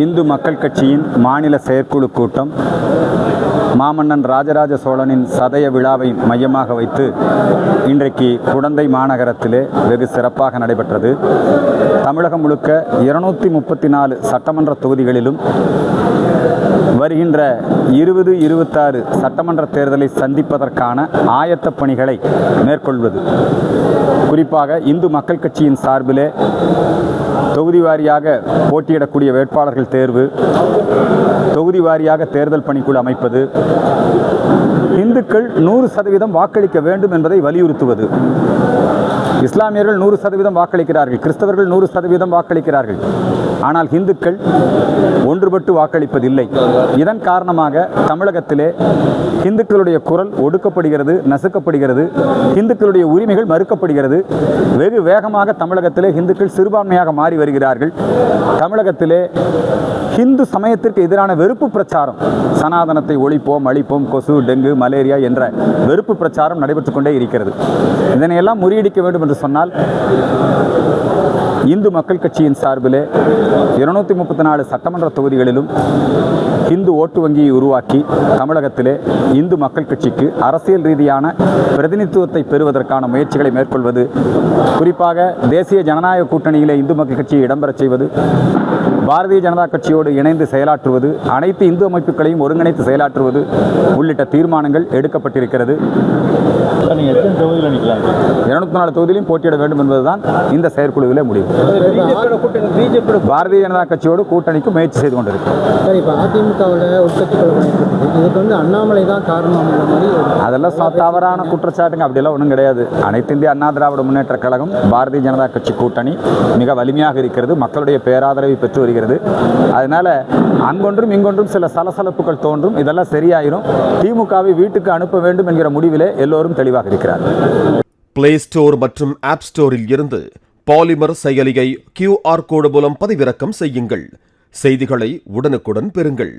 இந்து மக்கள் கட்சியின் மாநில செயற்குழு கூட்டம் மாமன்னன் ராஜராஜ சோழனின் சதய விழாவை மையமாக வைத்து இன்றைக்கு குடந்தை மாநகரத்திலே வெகு சிறப்பாக நடைபெற்றது. தமிழகம் முழுக்க இருநூத்தி முப்பத்தி நாலு சட்டமன்ற தொகுதிகளிலும் வருகின்ற இருபது இருபத்தாறு சட்டமன்ற தேர்தலை சந்திப்பதற்கான ஆயத்த பணிகளை மேற்கொள்வது. குறிப்பாக இந்து மக்கள் கட்சியின் சார்பிலே தொகுதி வாரியாக போட்டியிடக்கூடிய வேட்பாளர்கள் தேர்வு தொகுதி வாரியாக தேர்தல் பணிக்குழு அமைப்பது இந்துக்கள் நூறு சதவீதம் வாக்களிக்க வேண்டும் என்பதை வலியுறுத்துவது. இஸ்லாமியர்கள் நூறு சதவீதம் வாக்களிக்கிறார்கள் கிறிஸ்தவர்கள் நூறு சதவீதம் வாக்களிக்கிறார்கள். ஆனால் இந்துக்கள் ஒன்றுபட்டு வாக்களிப்பதில்லை. இதன் காரணமாக தமிழகத்திலே இந்துக்களுடைய குரல் ஒடுக்கப்படுகிறது நசுக்கப்படுகிறது இந்துக்களுடைய உரிமைகள் மறுக்கப்படுகிறது. வெகு வேகமாக தமிழகத்திலே இந்துக்கள் சிறுபான்மையாக மாறி வருகிறார்கள். தமிழகத்திலே ஹிந்து சமயத்திற்கு எதிரான வெறுப்பு பிரச்சாரம் சனாதனத்தை ஒழிப்போம் அழிப்போம் கொசு டெங்கு மலேரியா என்ற வெறுப்பு பிரச்சாரம் நடைபெற்றுக் கொண்டே இருக்கிறது. இதனையெல்லாம் முறியடிக்க வேண்டும் என்று சொன்னால் இந்து மக்கள் கட்சியின் சார்பிலே இருநூத்தி முப்பத்தி நாலு சட்டமன்ற தொகுதிகளிலும் இந்து ஓட்டு வங்கியை உருவாக்கி தமிழகத்திலே இந்து மக்கள் கட்சிக்கு அரசியல் ரீதியான பிரதிநிதித்துவத்தை பெறுவதற்கான முயற்சிகளை மேற்கொள்வது குறிப்பாக தேசிய ஜனநாயக கூட்டணியிலே இந்து மக்கள் கட்சியை இடம்பெறச் செய்வது பாரதிய ஜனதா கட்சியோடு இணைந்து செயலாற்றுவது அனைத்து இந்து அமைப்புகளையும் ஒருங்கிணைத்து செயலாற்றுவது உள்ளிட்ட தீர்மானங்கள் எடுக்கப்பட்டிருக்கிறது. இருநூத்தி நாலு தொகுதியிலும் போட்டியிட வேண்டும் என்பதுதான் இந்த செயற்குழுவிலே முடிவு. பாரதிய ஜனதா கட்சியோடு கூட்டணிக்கு முயற்சி செய்து ஒரு அதெல்லாம் தவறான குற்றச்சாட்டுங்க. அப்படியெல்லாம் ஒன்றும் கிடையாது. அனைத்து இந்திய அண்ணா திராவிட முன்னேற்ற கழகம் பாரதிய ஜனதா கட்சி கூட்டணி மிக வலிமையாக இருக்கிறது. மக்களுடைய பேராதரவை பெற்று வருகிறது. அதனால அங்கொன்றும் இங்கொன்றும் சில சலசலப்புகள் தோன்றும். இதெல்லாம் சரியாயிரும். திமுகவை வீட்டுக்கு அனுப்ப வேண்டும் என்கிற முடிவிலே எல்லோரும் தெளிவாக இருக்கிறார் பிளே ஸ்டோர் மற்றும் ஆப் ஸ்டோரில் இருந்து பாலிமர் செயலியை கியூஆர் கோடு மூலம் பதிவிறக்கம் செய்யுங்கள். செய்திகளை உடனுக்குடன் பெறுங்கள்.